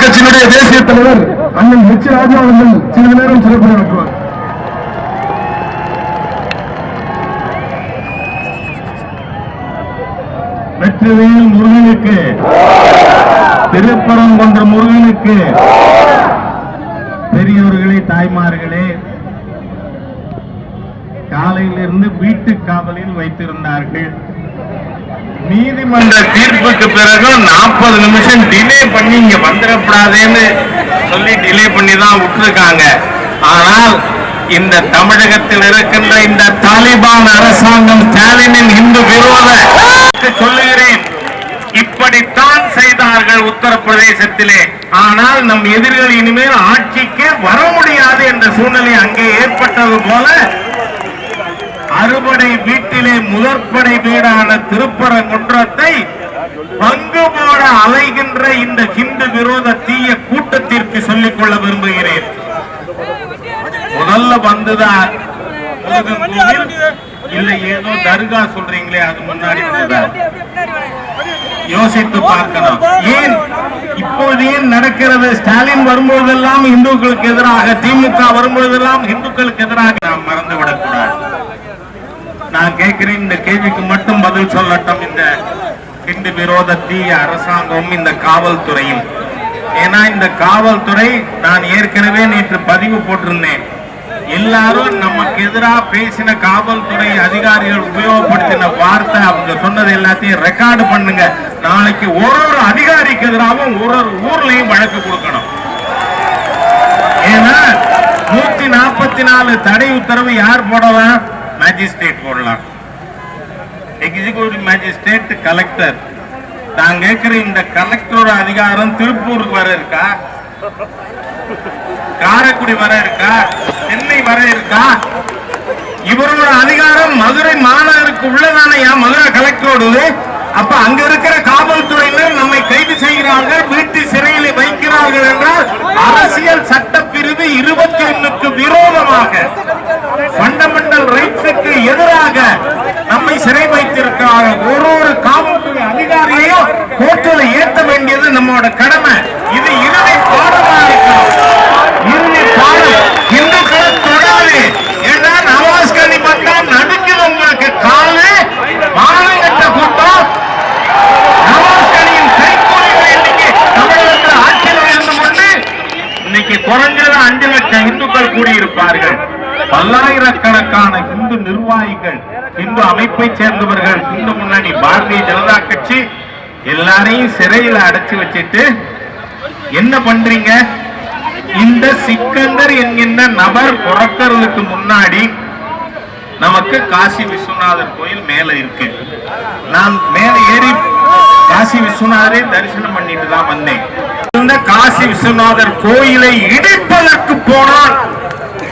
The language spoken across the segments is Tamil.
கட்சியினுடைய தேசிய தலைவர் அண்ணன் ஹெச் ராஜா அவர்கள் சிறிது நேரம் சிறப்பு நடத்துவார். வெற்றிவேல் முருகனுக்கு திருப்பரம் கொன்ற முருகனுக்கு பெரியோர்களே தாய்மார்களே காலையிலிருந்து வீட்டு காவலில் வைத்திருந்தார்கள். நீதிமன்ற தீர்ப்புக்கு பிறகு நாற்பது நிமிஷம் டிலே பண்ணி இங்க வந்துடப்படாதேன்னு சொல்லி டிலே பண்ணி தான் விட்டுருக்காங்க. ஆனால் இந்த தமிழகத்தில் இருக்கின்ற இந்த தாலிபான் அரசாங்கம் ஸ்டாலினின் இந்து விரோத சொல்லுகிறேன். இப்படித்தான் செய்தார்கள் உத்தரப்பிரதேசத்திலே. ஆனால் நம் எதிரிகள் இனிமேல் ஆட்சிக்கு வர முடியாது என்ற சூழ்நிலை அங்கே ஏற்பட்டது போல முதற்படை வீட்டிலே முதற்படை வீடான திருப்பரங்குன்றத்தை பங்கு போட அலைகின்ற இந்த ஹிந்து விரோத தீய கூட்டத்திற்கு சொல்லிக் கொள்ள விரும்புகிறேன். முதல்ல வந்துதான். இல்ல ஏதோ தர்கா சொல்றீங்களே அது முன்னாடி யோசித்து பார்க்கணும் ஏன்? இப்போது ஏன் நடக்கிறது? ஸ்டாலின் வரும்போதெல்லாம் இந்துக்களுக்கு எதிராக திமுக வரும்போதெல்லாம் இந்துக்களுக்கு எதிராக நாம் மறந்து விடக்கூடாது நான் கேட்கிறேன் இந்த கேள்விக்கு மட்டும் பதில் சொல்லட்டும். இந்த கிண்டு விரோத தீய அரசாங்கமும் இந்த காவல்துறையும். ஏன்னா இந்த காவல்துறை நான் ஏற்கனவே நேற்று பதிவு போட்டிருந்தேன். எல்லாரும் நமக்கு எதிராக பேசின காவல்துறை அதிகாரிகள் உபயோகப்படுத்தின வார்த்தை அவங்க சொன்னது எல்லாத்தையும் ரெக்கார்டு பண்ணுங்க. நாளைக்கு ஒரு ஒரு அதிகாரிக்கு எதிராகவும் ஒரு ஒரு ஊர்லயும் வழக்கு கொடுக்கணும். ஏன்னா நூத்தி நாற்பத்தி நாலு தடை உத்தரவு யார் போடலாம்? மேஜிஸ்ட்ரேட் போடலாம். எக்ஸிகியூட்டிவ் மேஜிஸ்ட்ரேட் கலெக்டர் நான் கேட்கிற இந்த கலெக்டரோட அதிகாரம் திருப்பூருக்கு வர இருக்கா? காரைக்குடி வர இருக்கா? சென்னை வர இருக்கா? இவரோட அதிகாரம் மதுரை மாநகருக்கு உள்ளதானையா மதுரை கலெக்டரோடது அப்ப அங்க இருக்கிற காவல்துறையினர் நம்மை கைது செய்கிறார்கள் வீட்டு சிறையில் வைக்கிறார்கள் என்றால் அரசியல் சட்டப்பிரிவு இருபத்தி ஒண்ணுக்கு விரோதமாக. ஃபண்டமெண்டல் ரைட்ஸுக்கு எதிராக நம்மை சிறை வைத்திருக்கிறார்கள் ஒரு ஒரு காவல்துறை அதிகாரியையும் கோர்ட்டில் ஏற்ற வேண்டியது நம்மளோட கடமை. இது இறுதி பாடமாக இருக்கிறோம் இறுதி பாடம் இந்துக்களை தொடாது ஏன்னா நவாஸ் கனி பார்த்தா நடுக்குது உங்களுக்கு காலு மானங்கட்ட கூட்டம் நவாஸ் கனியின் கைக்கூலிகள் இன்னைக்கு தமிழகத்தில் ஆட்சியில் இருந்து கொண்டு இன்னைக்கு குறைஞ்சது அஞ்சு லட்சம் இந்துக்கள் கூடியிருப்பார்கள் பல்லாயிரக்கணக்கான இந்து நிர்வாகிகள் இந்து அமைப்பை சேர்ந்தவர்கள் இந்து முன்னணி பாரதிய ஜனதா கட்சி எல்லாரையும் சிறையில் அடைச்சு வச்சுட்டு என்ன பண்றீங்க? இந்த சிக்கந்தர் என்கின்ற நபர் பிறக்கிறதுக்கு முன்னாடி நமக்கு காசி விஸ்வநாதர் கோயில் மேல இருக்கு. நான் மேல ஏறி காசி விஸ்வநாதரை தரிசனம் பண்ணிட்டு தான் வந்தேன். இந்த காசி விஸ்வநாதர் கோயிலை இடிப்பதற்கு போனால்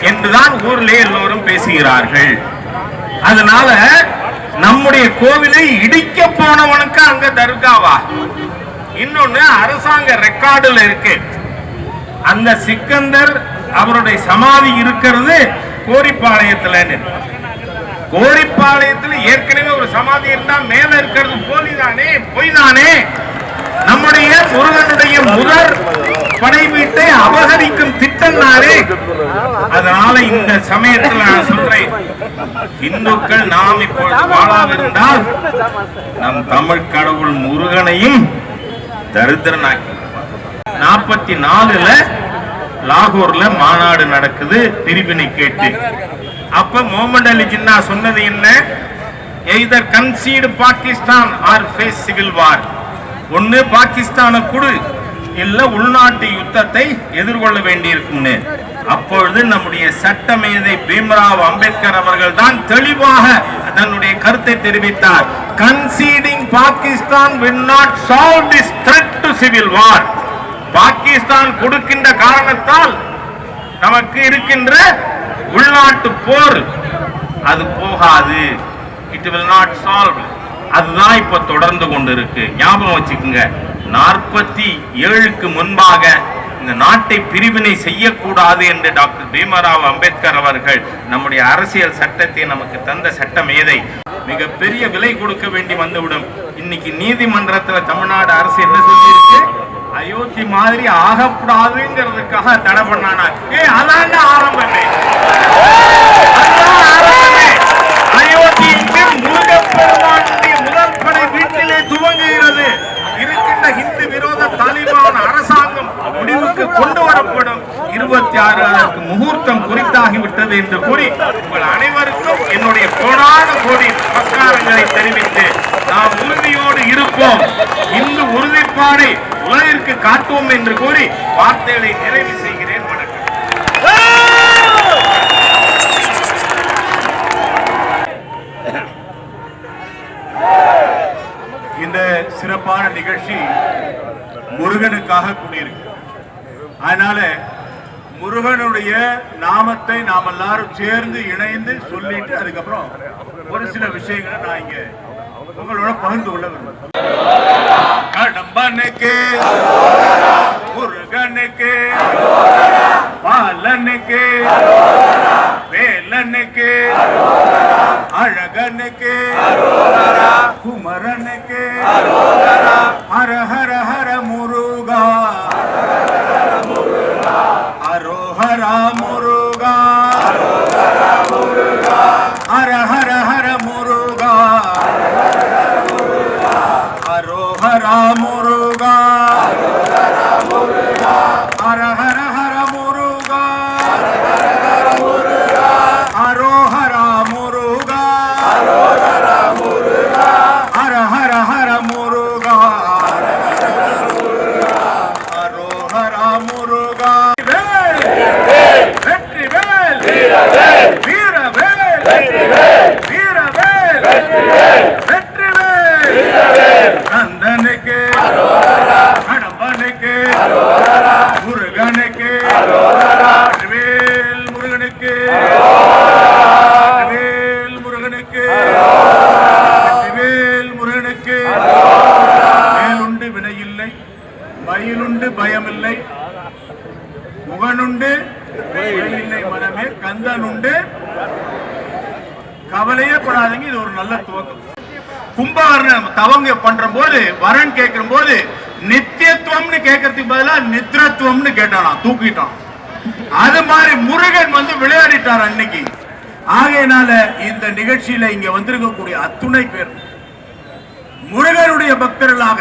என்றுதான் ஊரிலே எல்லோரும் பேசுகிறார்கள். அதனால நம்முடைய கோவிலை இடிக்க போனவனுக்கு அங்க தர்காவா? இன்னொன்னு அரசாங்க ரெக்கார்டுல இருக்கு. அந்த சிக்கந்தர் அவருடைய சமாதி இருக்கிறது கோரிப்பாளையத்துலன்னு. கோரிப்பாளையத்துல ஏற்கனவே ஒரு சமாதி இருந்தா மேல இருக்கிறது போலிதானே பொய்தானே? நம்முடைய முருகனுடைய முதல் படை வீட்டை அபகரிக்கும் திட்டம்னாரே அதனால இந்த சமயத்தில் நான் சொல்றேன். இந்துக்கள் நாம் இப்பொழுது வாழாவிருந்தால் நம் தமிழ் கடவுள் முருகனையும் தரித்திரனாக்கி நாற்பத்தி நாலுல லாகூர்ல மாநாடு நடக்குது. பிரிவினை கேட்டு. அப்ப மோமன் அலி ஜின்னா சொன்னது என்ன? Either concede Pakistan or face civil war. ஒன்று பாகிஸ்தானை குடு இல்ல உள்நாட்டு யுத்தத்தை எதிர்கொள்ள வேண்டியிருக்கும்னு. அப்பொழுது நம்முடைய சட்டமேதை பீம்ராவ் அம்பேத்கர் அவர்கள் தான் தெளிவாக தன்னுடைய கருத்தை தெரிவித்தார். Conceding Pakistan will not solve this threat to civil war. Pakistan கொடுக்கின்ற காரணத்தால் நமக்கு இருக்கின்ற உள்நாட்டு போர் அது போகாது. இட் வில் நாட் சால்வ் அதுதான் இப்ப தொடர்ந்து கொண்டு இருக்கு ஞாபகம் வச்சுக்கோங்க. நாற்பத்தி ஏழுக்கு முன்பாக இந்த நாட்டை பிரிவினை செய்யக்கூடாது என்று டாக்டர் பீமராவ் அம்பேத்கர் அவர்கள் நம்முடைய அரசியல் சட்டத்தை நமக்கு தந்த சட்டம் ஏதை மிகப்பெரிய விலை கொடுக்க வேண்டி வந்துவிடும். இன்னைக்கு நீதிமன்றத்துல தமிழ்நாடு அரசு என்ன சொல்லியிருக்கு? அயோத்தி மாதிரி ஆகக்கூடாதுங்கிறதுக்காக தடை பண்ணானா. ஏ அதான் அதான் ஆரம்பமே அயோத்தி இங்கே முருகப்பெருமானுடைய முதல் படை வீட்டிலே துவங்குகிறது இருக்கின்ற இந்து விரோத தாலிபான் அரசாங்கம் முடிவுக்கு கொண்டு வரப்படும் இருபத்தி ஆறு அதற்கு முகூர்த்தம் குறித்தாகிவிட்டது என்று கூறி உங்கள் அனைவருக்கும் என்னுடைய கோடான கோடி நமஸ்காரங்களை தெரிவித்து நாம் உறுதியோடு இருப்போம் இந்து உறுதிப்பாடை உலகிற்கு காட்டுவோம் என்று கூறி வார்த்தைகளை நிறைவு செய்கிறேன் வணக்கம் இந்த சிறப்பான நிகழ்ச்சி முருகனுக்காக கூடியிருக்கு. அதனால முருகனுடைய நாமத்தை நாம் எல்லாரும் சேர்ந்து இணைந்து சொல்லிட்டு அதுக்கப்புறம் ஒரு சில விஷயங்களை நான் இங்க உங்களோட பகிர்ந்து கொள்ள விரும்புகிறேன். கடம்பனுக்கு முருகனுக்கு பாலனுக்கு வேலனுக்கு அழகனுக்கு குமரனுக்கு ஹர ஹர ஹர முருகா அரோஹரா முருகா தவங்க பண்ற போது வரன் கேட்கிற போது நித்தியத்துவம்னு கேட்கறதுக்கு பதிலா நித்ரத்துவம்னு கேட்டானாம் தூக்கிட்டான். அது மாதிரி முருகன் வந்து விளையாடிட்டார் அன்னைக்கு. ஆகையினால இந்த நிகழ்ச்சியில இங்க வந்திருக்கக்கூடிய அத்துணை பேர். முருகனுடைய பக்தர்களாக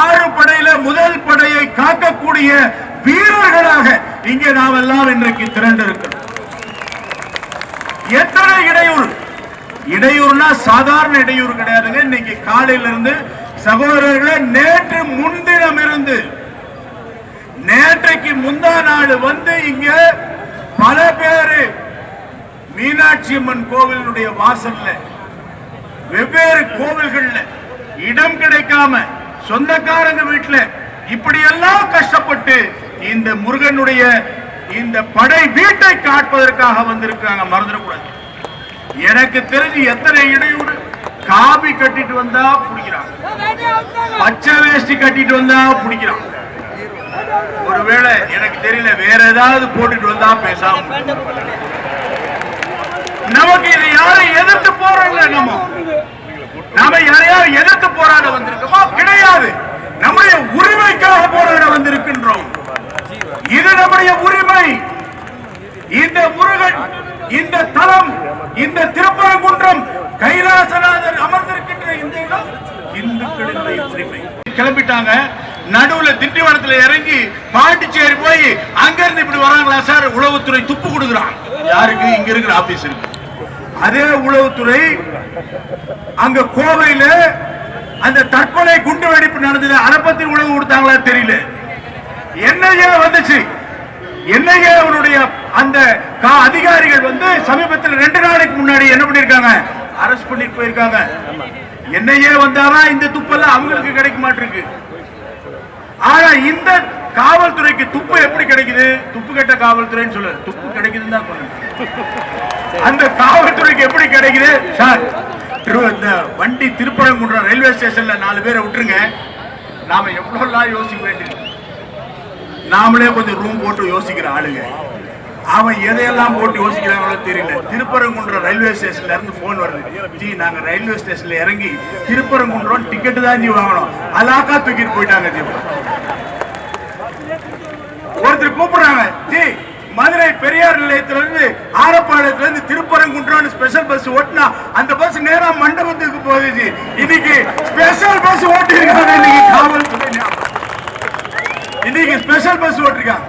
ஆறு படையில முதல் படையை காக்கக்கூடிய வீரர்களாக இங்கே நாம் எல்லாம் இன்றைக்கு திரண்டு இருக்கிறோம் எத்தனை இடையூறு? இடையூறுனா சாதாரண இடையூறு கிடையாதுங்க. இன்னைக்கு காலையில இருந்து சகோதரர்களே நேற்று முன்தினம் இருந்து நேற்றைக்கு முந்தா நாள் வந்து இங்க பல பேரு மீனாட்சி அம்மன் கோவிலுடைய வாசல்ல வெவ்வேறு கோவில்கள்ல இடம் கிடைக்காம சொந்தக்காரங்க வீட்டுல இப்படி எல்லாம் கஷ்டப்பட்டு இந்த முருகனுடைய இந்த படை வீட்டை காட்பதற்காக வந்திருக்காங்க மறந்துடக்கூடாது. எனக்கு தெரிஞ்சு எத்தனை இடையூறு? காபி கட்டிட்டு வந்தா பிடிக்கிறான். பச்சை வேஷ்டி கட்டிட்டு வந்தா பிடிக்கிறான். ஒருவேளை எனக்கு தெரியல வேற ஏதாவது போட்டுட்டு வந்தா பேசாம நமக்கு இதை யாரும் எதிர்த்து போறோம்ல நம்ம? நாம யாரையாவது எதிர்த்து போராட வந்திருக்கோமா? கிடையாது நம்முடைய உரிமைக்காக போராட வந்திருக்கின்றோம் இது நம்முடைய உரிமை இந்த முருகன் இந்த தலம் இந்த திருப்பரங்குன்றம் கைலாசநாதர் அமர்ந்திருக்கின்ற இந்த இடம் இந்துக்களினுடைய உரிமை கிளம்பிட்டாங்க. நடுவுல திண்டிவனத்துல இறங்கி பாண்டிச்சேரி போய் அங்க இருந்து இப்படி வராங்களா சார்? உளவுத்துறை துப்பு கொடுக்குறான். யாருக்கு? இங்க இருக்கிற ஆபீஸ் இருக்கு அதே உளவுத்துறை அங்க கோவையில அந்த தற்கொலை குண்டு வெடிப்பு நடந்தது. அதை பத்தி உணவு கொடுத்தாங்களா தெரியல. என்ன வந்துச்சு. என்னையே அவருடைய அந்த கா- அதிகாரிகள் வந்து சமீபத்தில் ரெண்டு நாளைக்கு முன்னாடி என்ன பண்ணிருக்காங்க அரெஸ்ட் பண்ணி போயிருக்காங்க. என்னையே வந்தாரா? இந்த துப்பெல்லாம் அவங்களுக்கு கிடைக்க மாட்டிருக்கு. ஆனா இந்த காவல்துறைக்கு துப்பு எப்படி கிடைக்குது? துப்பு கட்ட காவல்துறைன்னு சொல்லு. துப்பு கிடைக்குதுன்னு தான் சொல்லணும். அந்த காவல்துறைக்கு எப்படி கிடைக்குது? சார் இந்த வண்டி திருப்பரங்குன்றம் ரயில்வே ஸ்டேஷன்ல நாலு பேரை விட்டுருங்க. நாம எவ்வளவுலாம் யோசிக்க வேண்டியது? நாமளே கொஞ்சம் ரூம் போட்டு யோசிக்கிற ஆளுங்க. அவன் எதையெல்லாம் போட்டு யோசிக்கிறாங்களோ தெரியல. திருப்பரங்குன்ற ரயில்வே ஸ்டேஷன்ல இருந்து போன் வருது. ஜி நாங்க ரயில்வே ஸ்டேஷன்ல இறங்கி திருப்பரங்குன்றம் டிக்கெட் தான் ஜி வாங்கணும். அலாக்கா தூக்கிட்டு போயிட்டாங்க ஜி. ஒருத்தர் கூப்பிடுறாங்க ஜி மதுரை பெரியார் நிலையத்துல இருந்து ஆரப்பாளையத்துல இருந்து திருப்பரங்குன்றம் ஸ்பெஷல் பஸ் ஓட்டினா அந்த பஸ் நேரா மண்டபத்துக்கு போகுது ஜி. இன்னைக்கு ஸ்பெஷல் பஸ் ஓட்டிருக்காங்க இன்னைக்கு காவல்துறை இன்னைக்கு ஸ்பெஷல் பஸ் ஓட்டிருக்காங்க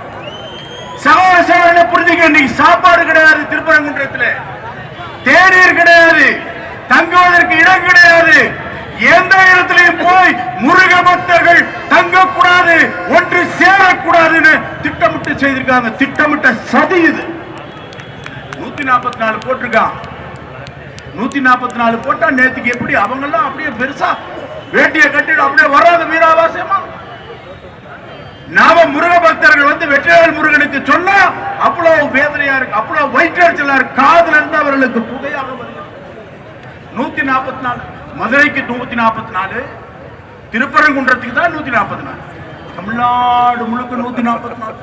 சகோதர சகோதரனை புரிஞ்சுக்க இன்னைக்கு சாப்பாடு கிடையாது திருப்பரங்குன்றத்துல. தேநீர் கிடையாது தங்குவதற்கு இடம் கிடையாது. எந்த இடத்திலையும் போய் முருக பக்தர்கள் தங்கக்கூடாது ஒன்று சேரக்கூடாதுன்னு திட்டமிட்டு செய்திருக்காங்க. திட்டமிட்ட சதி இது. நூத்தி நாற்பத்தி நாலு போட்டிருக்கான். நூத்தி நாற்பத்தி நாலு போட்டா நேத்துக்கு எப்படி அவங்க எல்லாம் அப்படியே பெருசா வேட்டியை கட்டிட்டு அப்படியே வராத வீராவாசியமா நாம முருக பக்தர்கள் வந்து வெற்றிவேல் முருகனுக்கு சொன்னா அவ்வளவு வேதனையா இருக்கு அவ்வளவு வயிற்றெரிச்சலா இருக்கு. காதுல இருந்து அவர்களுக்கு புகையாக வருகிறது. நூத்தி நாற்பத்தி நாலு மதுரைக்கு நூத்தி நாற்பத்தி நாலு திருப்பரங்குன்றத்துக்கு தான் நூத்தி நாற்பத்தி நாலு தமிழ்நாடு முழுக்க நூத்தி நாற்பத்தி நாலு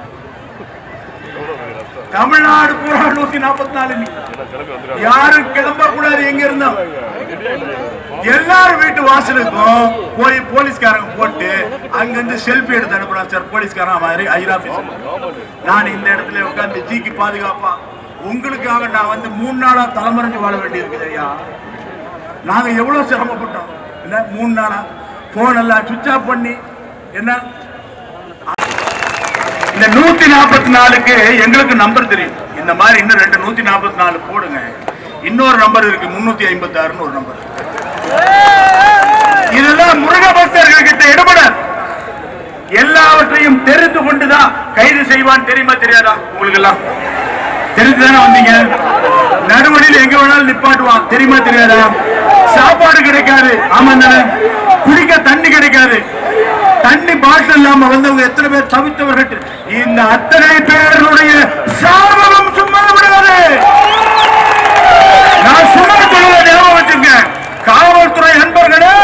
தமிழ்நாடு பூரா நூத்தி நாற்பத்தி நாலு யாரும் கிளம்ப கூடாது எங்க இருந்தோம் எல்லாரும் வீட்டு வாசலுக்கும் போய் போலீஸ்காரங்க போட்டு அங்கிருந்து செல்ஃபி எடுத்து அனுப்புறான் சார். போலீஸ்காரன் மாதிரி ஐரா நான் இந்த இடத்துல உட்கார்ந்து ஜிக்கு பாதுகாப்பா. உங்களுக்காக நான் வந்து மூணு நாளா தலைமறைஞ்சு வாழ வேண்டியிருக்குது ஐயா. நாங்க எவ்வளவு சிரமப்பட்டோம். என்ன? மூணு நாளா? போன் எல்லாம் சுவிச் ஆஃப் பண்ணி என்ன? இந்த நூத்தி நாற்பத்தி நாலுக்கு எங்களுக்கு நம்பர் தெரியும். இந்த மாதிரி இன்னும் ரெண்டு நூத்தி நாற்பத்தி நாலு போடுங்க. இன்னொரு நம்பர் இருக்கு முன்னூத்தி ஐம்பத்தி ஆறுன்னு ஒரு நம்பர் இதெல்லாம் முருக பக்தர்கள் கிட்ட எடுபட எல்லாவற்றையும் தெரிந்து கொண்டுதான் கைது செய்வான் தெரியுமா தெரியாதா? உங்களுக்கு எல்லாம் தெரிஞ்சுதானே வந்தீங்க? நடுவழியில் எங்க வேணாலும் நிப்பாட்டுவான். தெரியுமா தெரியாதா? சாப்பாடு கிடைக்காது. ஆமா குடிக்க தண்ணி கிடைக்காது. தண்ணி பாட்டில் இல்லாம வந்தவங்க எத்தனை பேர் தவித்தவர்கள்? இந்த அத்தனை பேருடைய சாபமும் சும்மா விடாது நான் சும்மா சொல்லுவதை ஞாபகம் வச்சுங்க காவல்துறை நண்பர்களே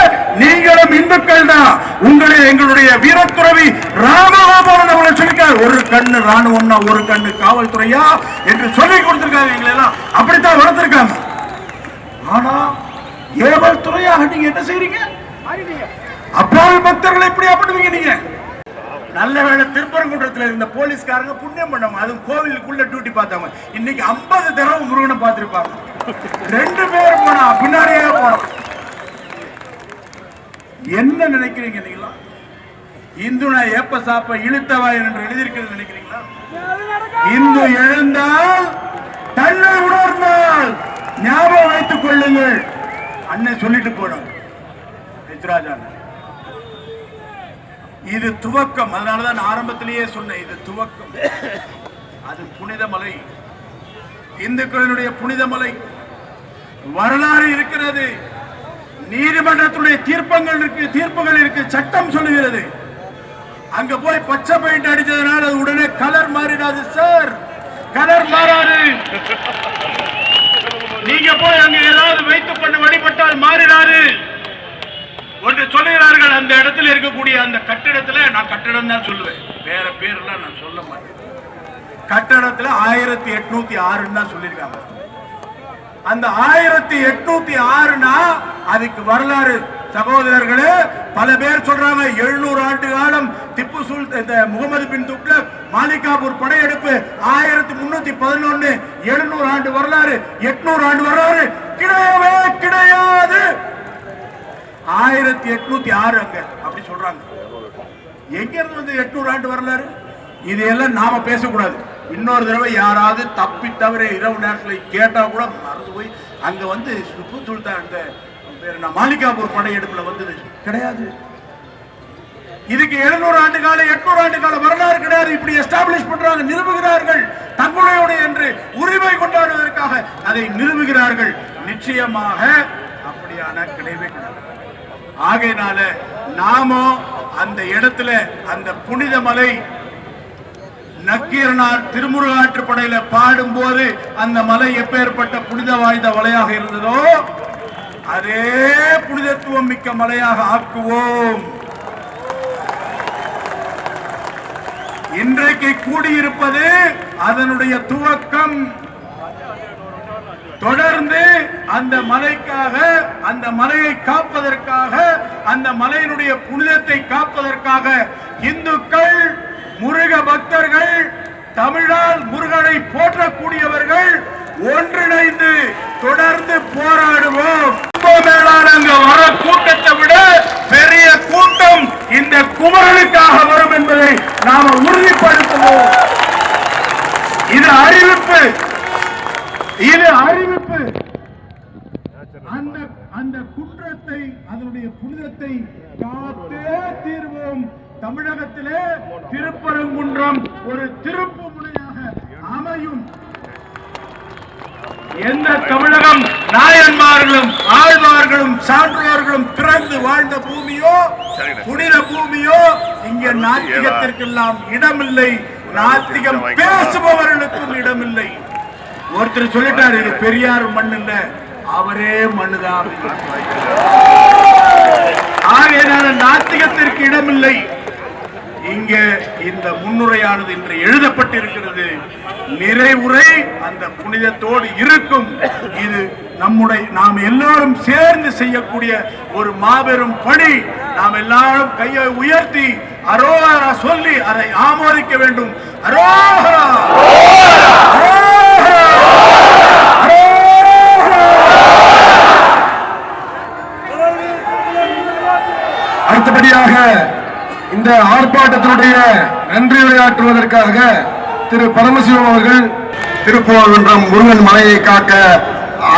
நீங்களும் இந்துக்கள் தான். உங்களை எங்களுடைய வீரத்துறவி ராமகோபாலன் அவர்கள் சொல்லிருக்காரு ஒரு கண்ணு ராணுவம்னா ஒரு கண்ணு காவல்துறையா? என்று சொல்லி கொடுத்திருக்காங்க எங்களை எல்லாம். அப்படித்தான் வளர்த்திருக்காங்க. ஆனா ஏவல் துறையாக நீங்க என்ன செய்றீங்க? அப்பாவி பக்தர்களை எப்படி பண்ணுவீங்க நீங்க? நல்ல வேளை திருப்பரங்குன்றத்துல இருந்த போலீஸ்காரங்க புண்ணியம் பண்ணவங்க அதுவும் கோவிலுக்குள்ள டியூட்டி பார்த்தவங்க இன்னைக்கு 50 தடவை முருகனை பார்த்திருப்பாங்க. ரெண்டு பேர் போனா பின்னாடியே போனோம் என்ன நினைக்கிறீங்க நீங்களா? இந்துனா ஏப்ப சாப்ப இழுத்தவாய் என்று எழுதியிருக்கிறது நினைக்கிறீங்களா? இந்து எழுந்தால் தன்னை உணர்ந்தால் ஞாபகம் வைத்துக் கொள்ளுங்கள். அண்ணன் சொல்லிட்டு போனோம் ரித்ராஜா அண்ணன். இது துவக்கம். அதனாலதான் நான் ஆரம்பத்திலேயே சொன்னேன் இது துவக்கம். அது புனிதமலை இந்துக்களினுடைய புனிதமலை வரலாறு இருக்கிறது. நீதிமன்றத்துடைய தீர்ப்பங்கள் இருக்கு தீர்ப்புகள் இருக்கு சட்டம் சொல்லுகிறது. அங்க போய் பச்சை பெயிண்ட் அடிச்சதுனால அது உடனே கலர் மாறிடாது சார் கலர் மாறாது. நீங்க போய் அங்க ஏதாவது வைத்து பண்ண வழிபட்டால் மாறிடாது. ஒன்று சொல்லுகிறார்கள் அந்த இடத்துல இருக்கக்கூடிய அந்த கட்டிடத்துல நான் கட்டிடம் தான் சொல்லுவேன். வேற பேர்லாம் நான் சொல்ல மாட்டேன். கட்டடத்துல ஆயிரத்தி எட்நூத்தி ஆறுன்னு தான் சொல்லியிருக்காங்க. அந்த ஆயிரத்தி எட்நூத்தி ஆறுனா அதுக்கு வரலாறு. சகோதரர்களே பல பேர் சொல்றாங்க எழுநூறு ஆண்டு காலம் திப்பு சுல் இந்த முகமது பின் துக்ளக் மாலிகாபூர் படையெடுப்பு ஆயிரத்தி முன்னூத்தி பதினொன்னு எழுநூறு ஆண்டு வரலாறு எட்நூறு ஆண்டு வரலாறு. கிடையவே கிடையாது. ஆயிரத்தி எட்நூத்தி ஆறு அங்க அப்படி சொல்றாங்க. எங்க இருந்து வந்து எட்நூறு ஆண்டு வரலாறு? இதையெல்லாம் நாம பேசக்கூடாது. இன்னொரு தடவை யாராவது தப்பி தவிர இரவு நேரத்துல கேட்டா கூட மறந்து போய் அங்க வந்து சுப்பு சுல்தான் அந்த பேர் நான் மாலிகாபூர் படையெடுப்புல வந்தது. கிடையாது. இதுக்கு எழுநூறு ஆண்டு கால எட்நூறு ஆண்டு கால வரலாறு கிடையாது. இப்படி எஸ்டாப்ளிஷ் பண்றாங்க நிரூபுகிறார்கள் தங்களுடைய என்று உரிமை கொண்டாடுவதற்காக அதை நிரூபுகிறார்கள் நிச்சயமாக அப்படியான கிடையவே கிடையாது. ஆகையினால நாமோ அந்த இடத்துல அந்த புனித மலை நக்கீரனார் திருமுருகாற்று படையில பாடும்போது அந்த மலை எப்பேற்பட்ட புனித வாய்ந்த மலையாக இருந்ததோ அதே புனிதத்துவம் மிக்க மலையாக ஆக்குவோம். இன்றைக்கு கூடியிருப்பது அதனுடைய துவக்கம். தொடர்ந்து அந்த மலைக்காக அந்த மலையை காப்பதற்காக அந்த மலையினுடைய புனிதத்தை காப்பதற்காக இந்துக்கள் முருக பக்தர்கள் தமிழால் முருகனை போற்றக்கூடியவர்கள் ஒன்றிணைந்து தொடர்ந்து போராடுவோம். கும்பமேளால வர கூட்டத்தை விட பெரிய கூட்டம் இந்த குமரனுக்காக வரும் என்பதை நாம உறுதிப்படுத்துவோம். இது அறிவிப்பு. இது அறிவிப்பு. அந்த அந்த குற்றத்தை அதனுடைய புனிதத்தை காத்தே தீர்வோம். தமிழகத்திலே திருப்பரங்குன்றம் ஒரு திருப்பு முனையாக அமையும். எந்த தமிழகம் நாயன்மார்களும் ஆழ்வார்களும் சான்றோர்களும் பிறந்து வாழ்ந்த பூமியோ புனித பூமியோ இங்க நாத்திகத்திற்கெல்லாம் இடமில்லை. நாத்திகம் பேசுபவர்களுக்கும் இடமில்லை. ஒருத்தர் சொல்லிட்டாரு இது பெரியார் மண் இல்ல அவரே மண்ணுதான் ஆகையினால நாத்திகத்திற்கு இடமில்லை. இங்க இந்த முன்னுரையானது இன்று எழுதப்பட்டிருக்கிறது. நிறைவுரை அந்த புனிதத்தோடு இருக்கும். இது நம்முடைய நாம் எல்லாரும் சேர்ந்து செய்யக்கூடிய ஒரு மாபெரும் பணி. நாம் எல்லாரும் கையை உயர்த்தி அரோகரா சொல்லி அதை ஆமோதிக்க வேண்டும். அரோகரா! அடுத்தபடியாக இந்த ஆர்ப்பாட்டத்தினுடைய நன்றி உரையாற்றுவதற்காக திரு பரமசிவம் அவர்கள் திருப்போர்குன்றம் முருகன் மலையை காக்க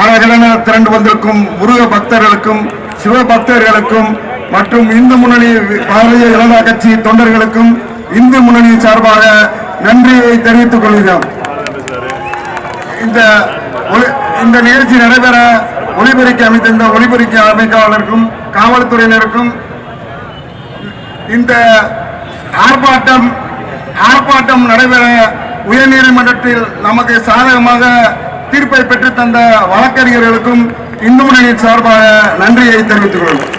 அழகென திரண்டு வந்திருக்கும் முருக பக்தர்களுக்கும் சிவ பக்தர்களுக்கும் மற்றும் இந்து முன்னணி பாரதிய ஜனதா கட்சி தொண்டர்களுக்கும் இந்து முன்னணி சார்பாக நன்றியை தெரிவித்துக் கொள்கிறோம். இந்த ஒளி- இந்த நிகழ்ச்சி நடைபெற ஒளிபெருக்கி அமைத்திருந்த ஒளிபெருக்கி அமைக்காளருக்கும் காவல்துறையினருக்கும் இந்த ஆர்ப்பாட்டம் ஆர்ப்பாட்டம் நடைபெற உயர்நீதிமன்றத்தில் நமக்கு சாதகமாக தீர்ப்பை பெற்றுத் தந்த வழக்கறிஞர்களுக்கும் இந்து முறையின் சார்பாக நன்றியை தெரிவித்துக் கொள்வோம்